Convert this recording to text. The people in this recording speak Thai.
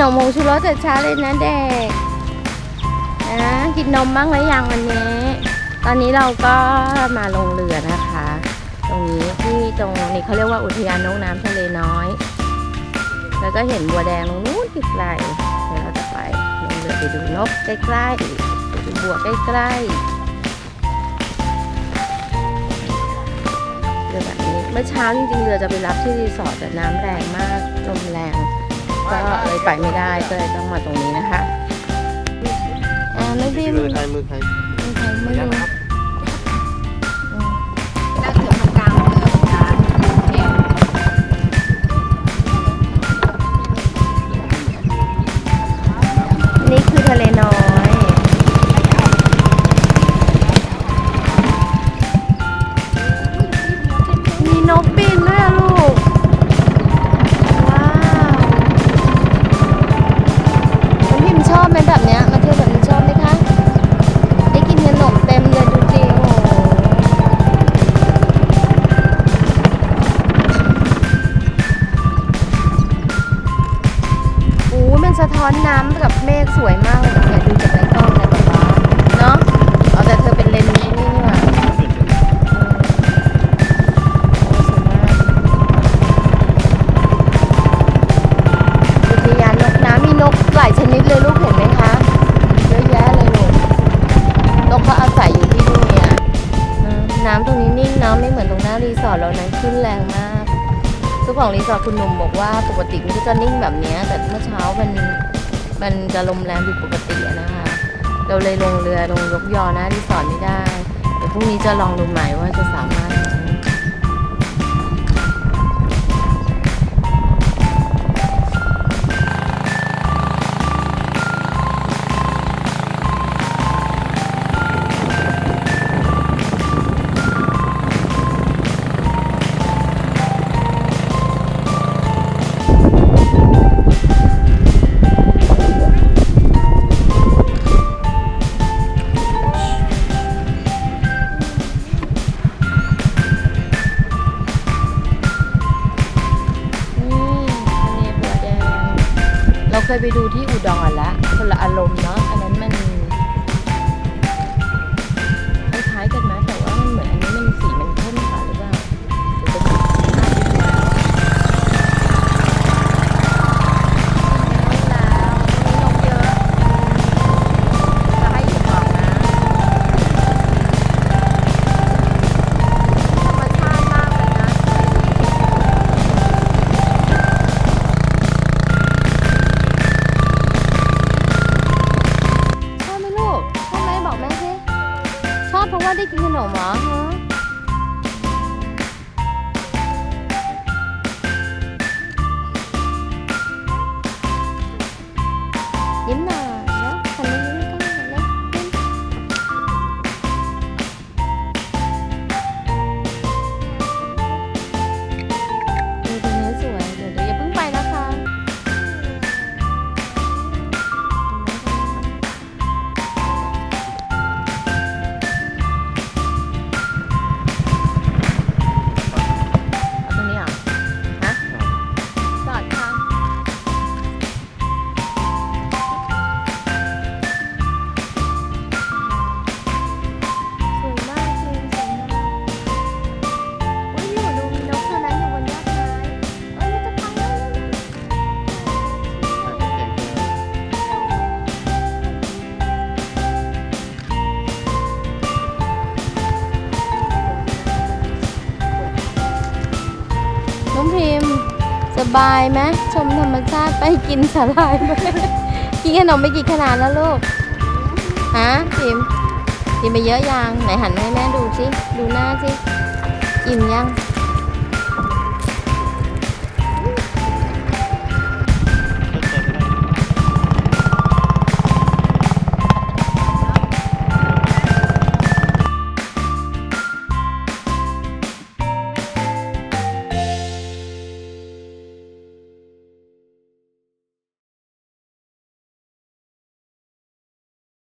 นมผงชูรสแต่เช้าเลยนะเด็กนะกินนมบ้างหรือยังวันนี้ ตอนนี้เราก็มาลงเรือนะคะ ตรงนี้ที่ตรงนี้เขาเรียกว่าอุทยานนกน้ำทะเลน้อย แล้วก็เห็นบัวแดงตรงนู้นไกลๆเดี๋ยวเราจะไปลงเรือไปดูนกใกล้ๆไปดูบัวใกล้ๆเรือแบบนี้เมื่อเช้าจริงๆเรือจะไปรับที่รีสอร์ทแต่น้ำแรงมากลมแรง ก็เลยไปไม่ได้ก็เลยต้องมาตรงนี้นะคะอ่าไม่พิมมือใครมือใครไม่ใช่ไม่รู้ สะท้อนน้ำกับเมฆสวยมากเลยเนี่ยดูจากในกล้องเลยแบบว่าเนาะเอาแต่เธอเป็นเลนส์นี้นี่หว่าอืมโอ้สวยมากอุทยานนกน้ำมีนกหลายชนิดเลยลูกเห็นไหมคะเยอะแยะเลยลูกนกเขาอาศัยอยู่ที่นี่อะน้ำตรงนี้นิ่งเน้ำไม่เหมือนตรงหน้ารีสอร์ทเรานั้นขึ้นแรงมาก เจ้าของรีสอร์ทคุณหนุ่มบอกว่าปกติมันก็จะนิ่งแบบนี้แต่เมื่อเช้ามันมันจะลมแรงผิดปกตินะคะเราเลยลงเรือลงยกยอหน้ารีสอร์ทไม่ได้เดี๋ยวพรุ่งนี้จะลองดูใหม่ว่าจะสามารถ เคยไปดูที่อุดรแล้วคนละอารมณ์เนาะอันนั้น กินขนมเหรอ บายไหมชมธรรมชาติไปกินสาหร่ายไหมกินขนมไปกี่ขนาดแล้วลูกฮะพิมพ์กินไปเยอะยังไหนหันมาให้แม่ดูสิดูหน้าสิอิ่มยัง